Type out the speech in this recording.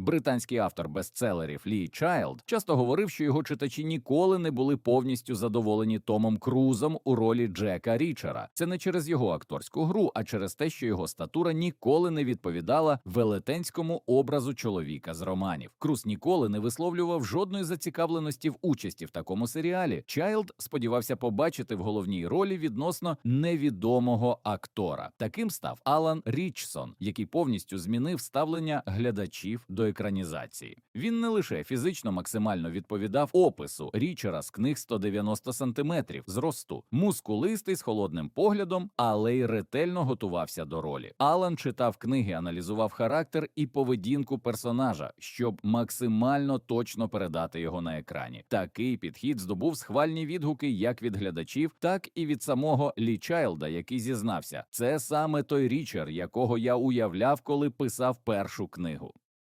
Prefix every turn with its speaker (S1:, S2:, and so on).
S1: Британський автор бестселерів Лі Чайлд часто говорив, що його читачі ніколи не були повністю задоволені Томом Крузом у ролі Джека Річера. Це не через його акторську гру, а через те, що його статура ніколи не відповідала велетенському образу чоловіка з романів. Круз ніколи не висловлював жодної зацікавленості в участі в такому серіалі. Чайлд сподівався побачити в головній ролі відносно невідомого актора. Таким став Алан Річсон, який повністю змінив ставлення глядачів до екранізації. Він не лише фізично максимально відповідав опису Річера з книг 190 сантиметрів зросту, мускулистий з холодним поглядом, але й ретельно готувався до ролі. Алан читав книги, аналізував характер і поведінку персонажа, щоб максимально точно передати його на екрані. Такий підхід здобув схвальні відгуки як від глядачів, так і від самого Лі Чайлда, який зізнався, це саме той Річер, якого я уявляв, коли писав першу книгу.